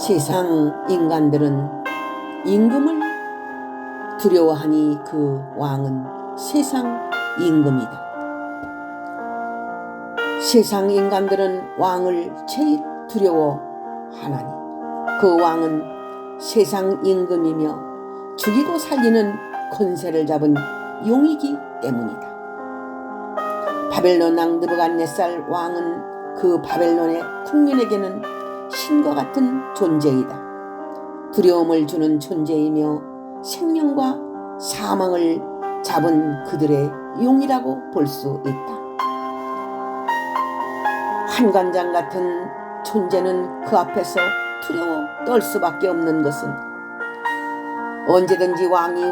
세상 인간들은 임금을 두려워하니 그 왕은 세상 임금이다. 세상 인간들은 왕을 제일 두려워하나니 그 왕은 세상 임금이며 죽이고 살리는 권세를 잡은 용이기 때문이다. 바벨론 왕 느부갓네살 왕은 그 바벨론의 국민에게는 신과 같은 존재이다. 두려움을 주는 존재이며 생명과 사망을 잡은 그들의 용이라고 볼 수 있다. 한관장 같은 존재는 그 앞에서 두려워 떨 수밖에 없는 것은 언제든지 왕이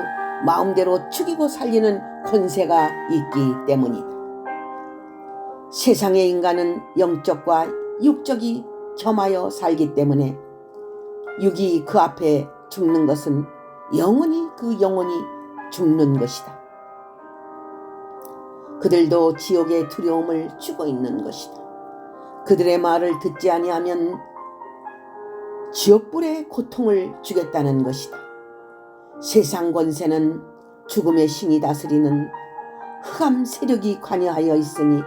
마음대로 죽이고 살리는 권세가 있기 때문이다. 세상의 인간은 영적과 육적이 겸하여 살기 때문에 육이 그 앞에 죽는 것은 영원히 그 영혼이 죽는 것이다. 그들도 지옥의 두려움을 주고 있는 것이다. 그들의 말을 듣지 아니하면 지옥불의 고통을 주겠다는 것이다. 세상 권세는 죽음의 신이 다스리는 흑암 세력이 관여하여 있으니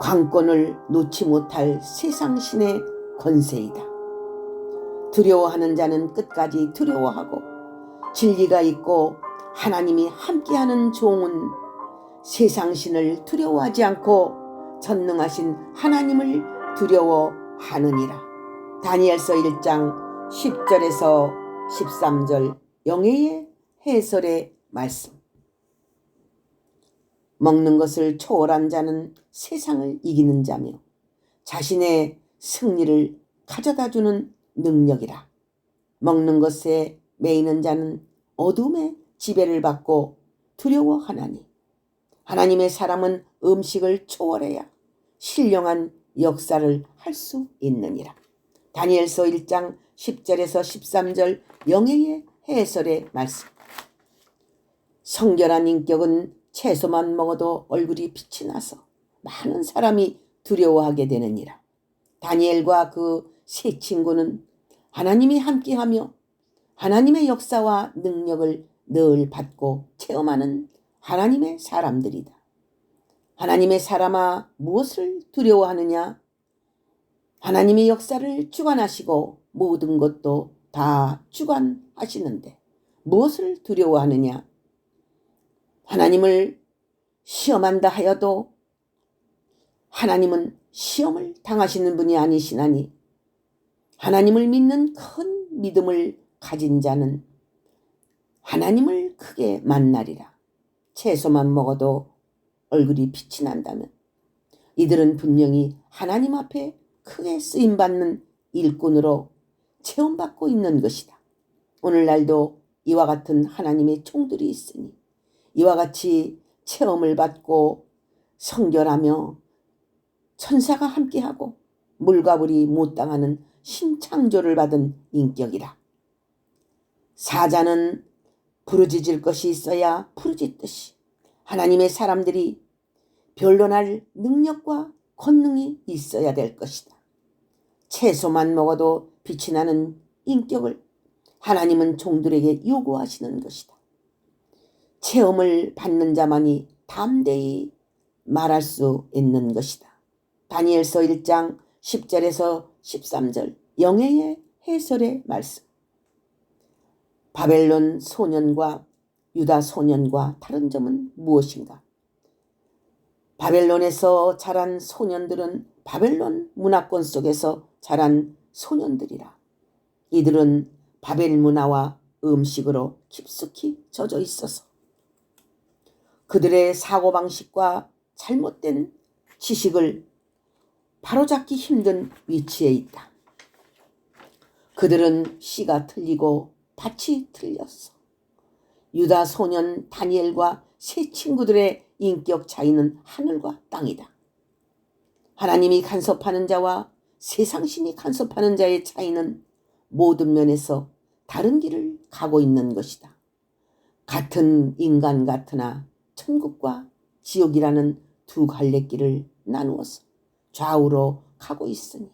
관권을 놓지 못할 세상 신의 권세이다. 두려워하는 자는 끝까지 두려워하고 진리가 있고 하나님이 함께하는 종은 세상 신을 두려워하지 않고 전능하신 하나님을 두려워하느니라. 다니엘서 1장 10절에서 13절 영예의 해설의 말씀. 먹는 것을 초월한 자는 세상을 이기는 자며 자신의 승리를 가져다 주는 능력이라. 먹는 것에 매이는 자는 어둠의 지배를 받고 두려워하나니 하나님의 사람은 음식을 초월해야 신령한 역사를 할 수 있느니라. 다니엘서 1장 10절에서 13절 영예의 해설의 말씀. 성결한 인격은 채소만 먹어도 얼굴이 빛이 나서 많은 사람이 두려워하게 되느니라. 다니엘과 그 세 친구는 하나님이 함께하며 하나님의 역사와 능력을 늘 받고 체험하는 하나님의 사람들이다. 하나님의 사람아 무엇을 두려워하느냐? 하나님의 역사를 주관하시고 모든 것도 다 주관하시는데 무엇을 두려워하느냐? 하나님을 시험한다 하여도 하나님은 시험을 당하시는 분이 아니시나니 하나님을 믿는 큰 믿음을 가진 자는 하나님을 크게 만나리라. 채소만 먹어도 얼굴이 빛이 난다면 이들은 분명히 하나님 앞에 크게 쓰임받는 일꾼으로 체험받고 있는 것이다. 오늘날도 이와 같은 하나님의 총들이 있으니 이와 같이 체험을 받고 성결하며 천사가 함께하고 물가불이 못 당하는 신창조를 받은 인격이라. 사자는 부르짖을 것이 있어야 부르짖듯이 하나님의 사람들이 변론할 능력과 권능이 있어야 될 것이다. 채소만 먹어도 빛이 나는 인격을 하나님은 종들에게 요구하시는 것이다. 체험을 받는 자만이 담대히 말할 수 있는 것이다. 다니엘서 1장 10절에서 13절 영예의 해설의 말씀. 바벨론 소년과 유다 소년과 다른 점은 무엇인가? 바벨론에서 자란 소년들은 바벨론 문화권 속에서 자란 소년들이라. 이들은 바벨 문화와 음식으로 깊숙이 젖어 있어서 그들의 사고방식과 잘못된 지식을 바로잡기 힘든 위치에 있다. 그들은 씨가 틀리고 밭이 틀렸어. 유다 소년 다니엘과 세 친구들의 인격 차이는 하늘과 땅이다. 하나님이 간섭하는 자와 세상신이 간섭하는 자의 차이는 모든 면에서 다른 길을 가고 있는 것이다. 같은 인간 같으나 천국과 지옥이라는 두 갈래길을 나누어서 좌우로 가고 있으니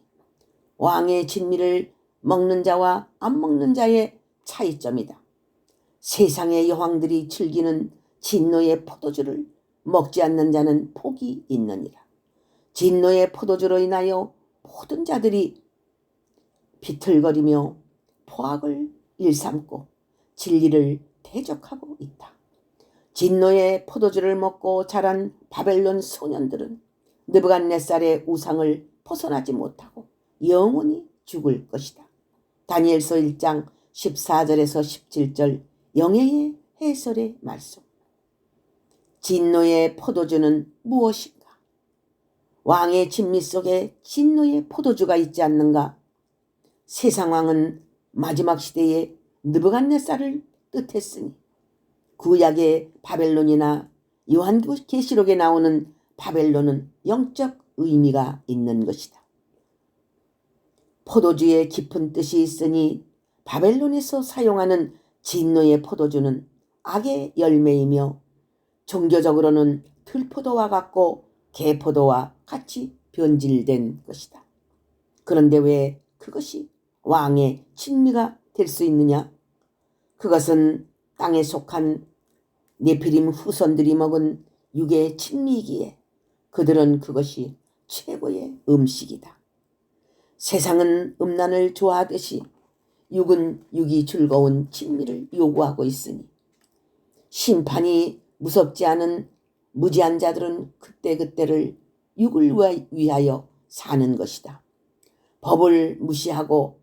왕의 진미를 먹는 자와 안 먹는 자의 차이점이다. 세상의 여왕들이 즐기는 진노의 포도주를 먹지 않는 자는 복이 있느니라. 진노의 포도주로 인하여 모든 자들이 비틀거리며 포악을 일삼고 진리를 대적하고 있다. 진노의 포도주를 먹고 자란 바벨론 소년들은 느부갓네살의 우상을 벗어나지 못하고 영원히 죽을 것이다. 다니엘서 1장 14절에서 17절 영예의 해설의 말씀. 진노의 포도주는 무엇인가? 왕의 진미 속에 진노의 포도주가 있지 않는가? 세상 왕은 마지막 시대에 느부갓네살을 뜻했으니 구약의 바벨론이나 요한계시록에 나오는 바벨론은 영적 의미가 있는 것이다. 포도주에 깊은 뜻이 있으니 바벨론에서 사용하는 진노의 포도주는 악의 열매이며 종교적으로는 들포도와 같고 개포도와 같이 변질된 것이다. 그런데 왜 그것이 왕의 친미가 될 수 있느냐? 그것은 땅에 속한 네피림 후손들이 먹은 육의 친미이기에 그들은 그것이 최고의 음식이다. 세상은 음란을 좋아하듯이 육은 육이 즐거운 친미를 요구하고 있으니 심판이 무섭지 않은 무지한 자들은 그때그때를 육을 위하여 사는 것이다. 법을 무시하고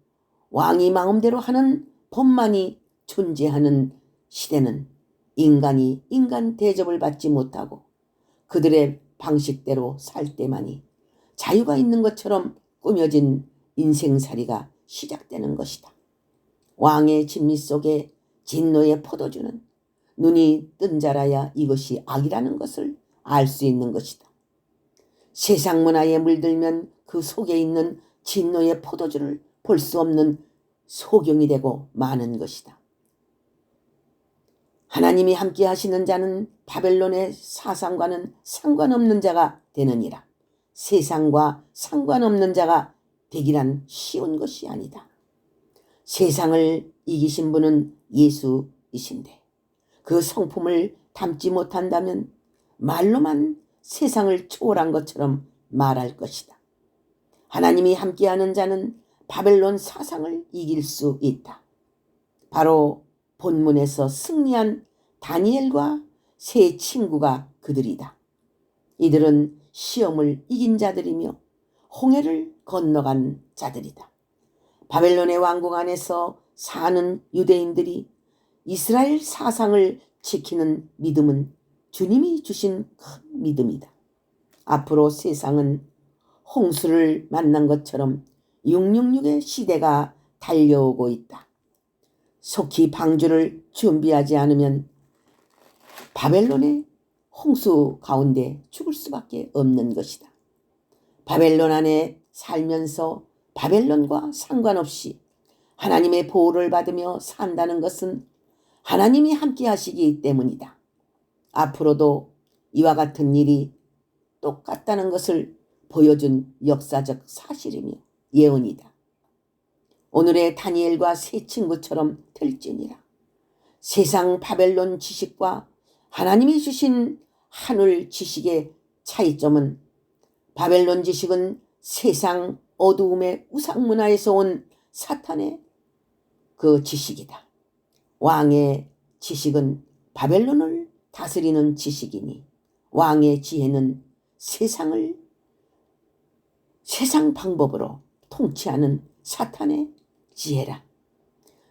왕이 마음대로 하는 법만이 존재하는 시대는 인간이 인간 대접을 받지 못하고 그들의 방식대로 살 때만이 자유가 있는 것처럼 꾸며진 인생살이가 시작되는 것이다. 왕의 진미 속에 진노의 포도주는 눈이 뜬 자라야 이것이 악이라는 것을 알 수 있는 것이다. 세상 문화에 물들면 그 속에 있는 진노의 포도주를 볼 수 없는 소경이 되고 마는 것이다. 하나님이 함께 하시는 자는 바벨론의 사상과는 상관없는 자가 되느니라. 세상과 상관없는 자가 되기란 쉬운 것이 아니다. 세상을 이기신 분은 예수이신데 그 성품을 담지 못한다면 말로만 세상을 초월한 것처럼 말할 것이다. 하나님이 함께하는 자는 바벨론 사상을 이길 수 있다. 바로 본문에서 승리한 다니엘과 세 친구가 그들이다. 이들은 시험을 이긴 자들이며 홍해를 건너간 자들이다. 바벨론의 왕국 안에서 사는 유대인들이 이스라엘 사상을 지키는 믿음은 주님이 주신 큰 믿음이다. 앞으로 세상은 홍수를 만난 것처럼 666의 시대가 달려오고 있다. 속히 방주를 준비하지 않으면 바벨론의 홍수 가운데 죽을 수밖에 없는 것이다. 바벨론 안에 살면서 바벨론과 상관없이 하나님의 보호를 받으며 산다는 것은 하나님이 함께 하시기 때문이다. 앞으로도 이와 같은 일이 똑같다는 것을 보여준 역사적 사실이며 예언이다. 오늘의 다니엘과 세 친구처럼 될지니라. 세상 바벨론 지식과 하나님이 주신 하늘 지식의 차이점은 바벨론 지식은 세상 어두움의 우상 문화에서 온 사탄의 그 지식이다. 왕의 지식은 바벨론을 다스리는 지식이니 왕의 지혜는 세상을 세상 방법으로 통치하는 사탄의 지혜라.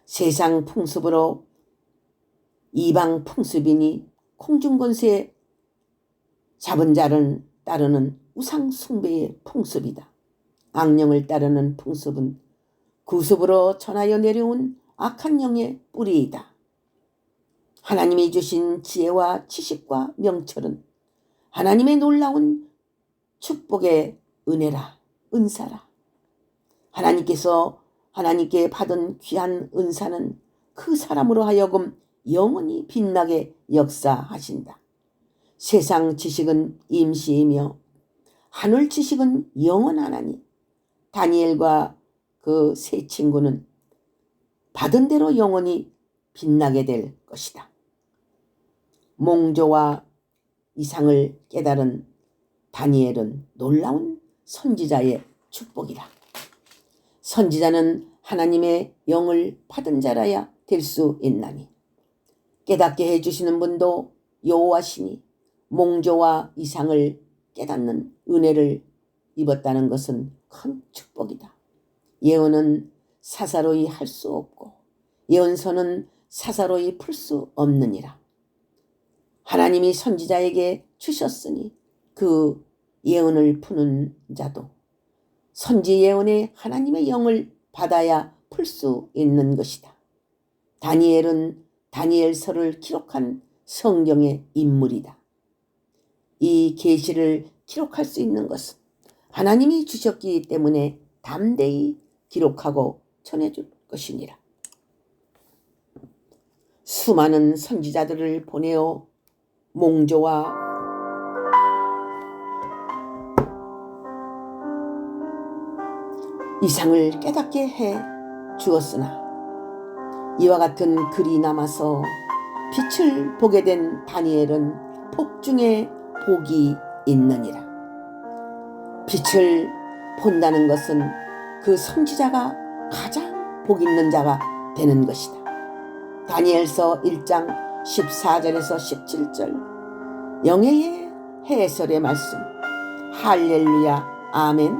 세상 풍습으로 이방 풍습이니 空중권세 잡은 자를 따르는 우상 숭배의 풍습이다. 악령을 따르는 풍습은 구습으로 전하여 내려온 악한 영의 뿌리이다. 하나님이 주신 지혜와 지식과 명철은 하나님의 놀라운 축복의 은혜라, 은사라. 하나님께서 하나님께 받은 귀한 은사는 그 사람으로 하여금 영원히 빛나게 역사하신다. 세상 지식은 임시이며 하늘 지식은 영원하나니 다니엘과 그 세 친구는 받은 대로 영원히 빛나게 될 것이다. 몽조와 이상을 깨달은 다니엘은 놀라운 선지자의 축복이다. 선지자는 하나님의 영을 받은 자라야 될 수 있나니 깨닫게 해주시는 분도 여호와시니 몽조와 이상을 깨닫는 은혜를 입었다는 것은 큰 축복이다. 예언은 사사로이 할 수 없고 예언서는 사사로이 풀 수 없느니라. 하나님이 선지자에게 주셨으니 그 예언을 푸는 자도 선지 예언에 하나님의 영을 받아야 풀 수 있는 것이다. 다니엘은 다니엘서를 기록한 성경의 인물이다. 이 계시를 기록할 수 있는 것은 하나님이 주셨기 때문에 담대히 기록하고 전해줄 것이니라. 수많은 선지자들을 보내어 몽조와 이상을 깨닫게 해 주었으나 이와 같은 글이 남아서 빛을 보게 된 다니엘은 복 중에 복이 있느니라. 빛을 본다는 것은 그 선지자가 가장 복 있는 자가 되는 것이다. 다니엘서 1장 14절에서 17절 영예의 해설의 말씀 할렐루야 아멘